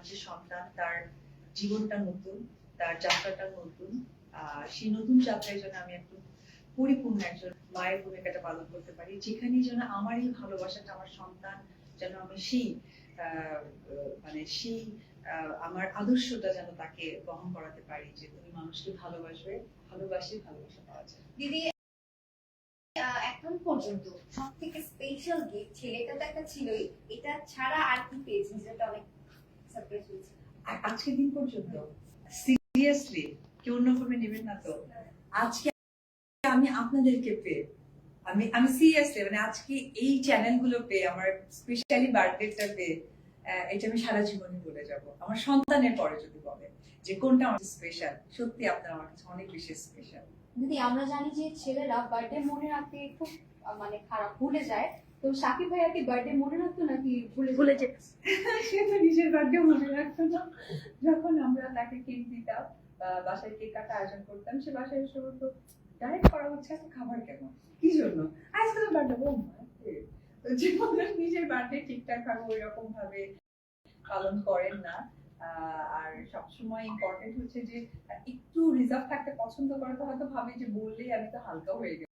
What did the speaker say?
আমাদের সন্তান তার জীবনটা নতুন, তার যাত্রাটা নতুন সেই নতুন যাত্রায় যেন আমি একদম পরিপূর্ণ একজন মায়ের ভূমিকাটা পালন করতে পারি, যেখানেই যেন আমার এই ভালোবাসাটা আমার সন্তান যেন আমি সেই মানে সেই আমার আদর্শটা যেন তাকে বহন করাতে পারি, যে তুমি মানুষকে ভালোবাসবে, ভালোবাসি ভালোবাসা পাওয়া যায়। দিদি এখন পর্যন্ত সব থেকে স্পেশাল গিফট ছেলেটা তো একটা ছিলই, এটা ছাড়া আর কি আর আজকের দিন পর্যন্ত সিরিয়াসলি কেউ অন্য ভাবে নেবেন না তো? আজকে আমি আপনাদেরকে পেয়ে, আমি আমি সিরিয়াসলি মানে আজকে এই চ্যানেলগুলো পেয়ে, আমার স্পেশালি বার্থডেটা পেয়ে এটা আমি সারা জীবনে বলে যাব। আমার সন্তানের পরে যদি বলে যে কোনটা আমার স্পেশাল সত্যি আপনার আমার কাছে অনেক বেশি স্পেশাল দিদি, আমরা জানি যে ছেলেরা বার্থডে মনে রাখতে খুব মানে খারাপ ভুলে যায় তো সাকিব ভাইয়া কি বার্থডে মনে রাখতো নাকি ভুলে ভুলে যেত? সে তো নিজের বার্থডে মনে রাখতো না। যখন আমরা তাকে কেক দিতাম বা বাসায় কেক কাটা আয়োজন করতাম সে বাসায় এসে বলতো ডায়েট করা হচ্ছে এত খাবার কেন কি জন্য? আজকে তো বার্থডে ও জীবন নিজের বার্থডে ঠিকঠাক ভাবে ওই রকম ভাবে পালন করেন না আহ, আর সবসময় ইম্পর্টেন্ট হচ্ছে যে একটু রিজার্ভ থাকতে পছন্দ করে তো হয়তো ভাবে যে বললেই আমি তো হালকা হয়ে গেলাম।